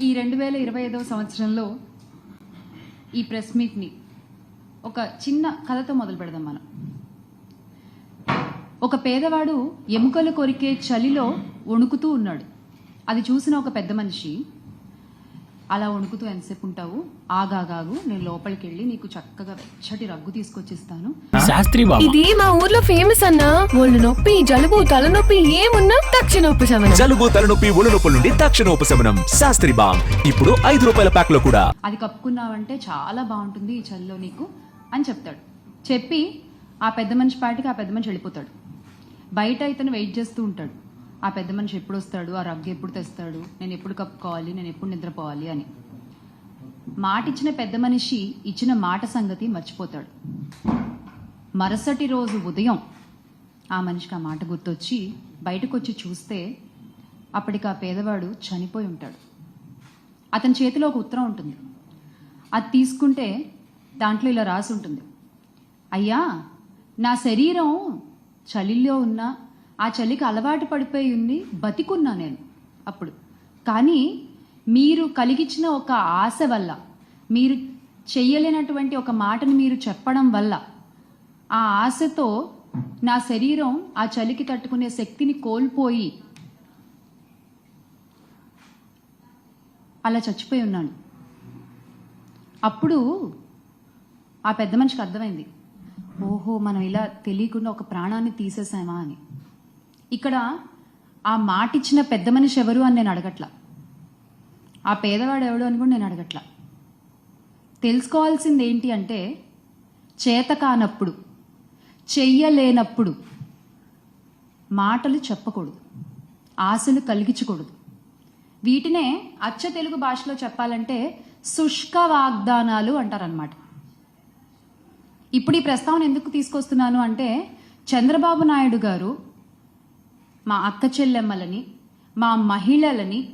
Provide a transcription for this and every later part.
ఈ రెండు వేల ఇరవై ఐదవ సంవత్సరంలో ఈ ప్రెస్ మీట్ని ఒక చిన్న కథతో మొదలు పెడదాం మనం. ఒక పేదవాడు ఎముకలు కొరికే చలిలో వణుకుతూ ఉన్నాడు. అది చూసిన ఒక పెద్ద మనిషి అలా వణుకుతూ ఎంతసేపు ఉంటావు? ఆగాగాగు నేను లోపలికి వెళ్ళి నీకు చక్కగా వెచ్చటి రగ్గు తీసుకొచ్చిస్తాను. శాస్త్రి బాబు. ఇది మా ఊర్లో ఫేమస్ అన్న. ఒళ్ళు నొప్పి జలుబు తలనొప్పి ఏమున్నా తక్షణ ఉపశమనం. జలుబు తలనొప్పి ఒళ్ళు నొప్పుల నుండి తక్షణ ఉపశమనం. శాస్త్రి బామ్ ఇప్పుడు ఐదు రూపాయల ప్యాక్లో కూడా. అది కప్పుకున్నావంటే చాలా బాగుంటుంది ఈ చలిలో నీకు అని చెప్తాడు. చెప్పి ఆ పెద్ద మనిషి పాటికి ఆ పెద్ద మనిషి వెళ్ళిపోతాడు. బయట ఇతను వెయిట్ చేస్తూ ఉంటాడు. ఆ పెద్ద మనిషి ఎప్పుడు వస్తాడు? ఆ రగ్గు ఎప్పుడు తెస్తాడు? నేను ఎప్పుడు కప్పుకోవాలి? నేను ఎప్పుడు నిద్రపోవాలి అని. మాట ఇచ్చిన పెద్ద మనిషి ఇచ్చిన మాట సంగతి మర్చిపోతాడు. మరుసటి రోజు ఉదయం ఆ మనిషికి ఆ మాట గుర్తొచ్చి బయటకు వచ్చి చూస్తే అప్పటికి ఆ పేదవాడు చనిపోయి ఉంటాడు. అతని చేతిలో ఒక ఉత్తరం ఉంటుంది. అది తీసుకుంటే దాంట్లో ఇలా రాసి ఉంటుంది. అయ్యా నా శరీరం చలిలో ఉన్న ఆ చలికి అలవాటు పడిపోయి ఉంది బతికున్నా నేను అప్పుడు. కానీ మీరు కలిగించిన ఒక ఆశ వల్ల మీరు చెయ్యలేనటువంటి ఒక మాటను మీరు చెప్పడం వల్ల ఆ ఆశతో నా శరీరం ఆ చలికి తట్టుకునే శక్తిని కోల్పోయి అలా చచ్చిపోయి ఉన్నాను. అప్పుడు ఆ పెద్ద మనిషికి అర్థమైంది. ఓహో మనం ఇలా తెలియకుండా ఒక ప్రాణాన్ని తీసేసామా అని. ఇక్కడ ఆ మాట ఇచ్చిన పెద్ద మనిషి ఎవరు అని నేను అడగట్లా. ఆ పేదవాడు ఎవడు అని కూడా నేను అడగట్లా. తెలుసుకోవాల్సింది ఏంటి అంటే చేత కానప్పుడు చెయ్యలేనప్పుడు మాటలు చెప్పకూడదు ఆశలు కలిగించకూడదు. వీటినే అచ్చ తెలుగు భాషలో చెప్పాలంటే శుష్క వాగ్దానాలు అంటారనమాట ఇప్పుడు ఈ ప్రస్తావన ఎందుకు తీసుకొస్తున్నాను అంటే చంద్రబాబు నాయుడు గారు మా అక్క చెల్లెమ్మలని మా మహిళలని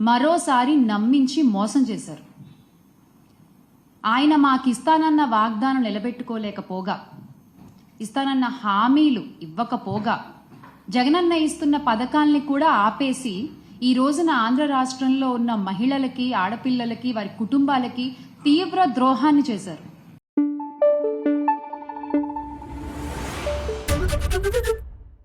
మరోసారి నమ్మించి మోసం చేశారు. ఆయన మాకిస్తానన్న వాగ్దానం నిలబెట్టుకోలేకపోగా ఇస్తానన్న హామీలు ఇవ్వకపోగా జగనన్న ఇస్తున్న పథకాల్ని కూడా ఆపేసి ఈ రోజున ఆంధ్ర రాష్ట్రంలో ఉన్న మహిళలకి ఆడపిల్లలకి వారి కుటుంబాలకి తీవ్ర ద్రోహాన్ని చేశారు.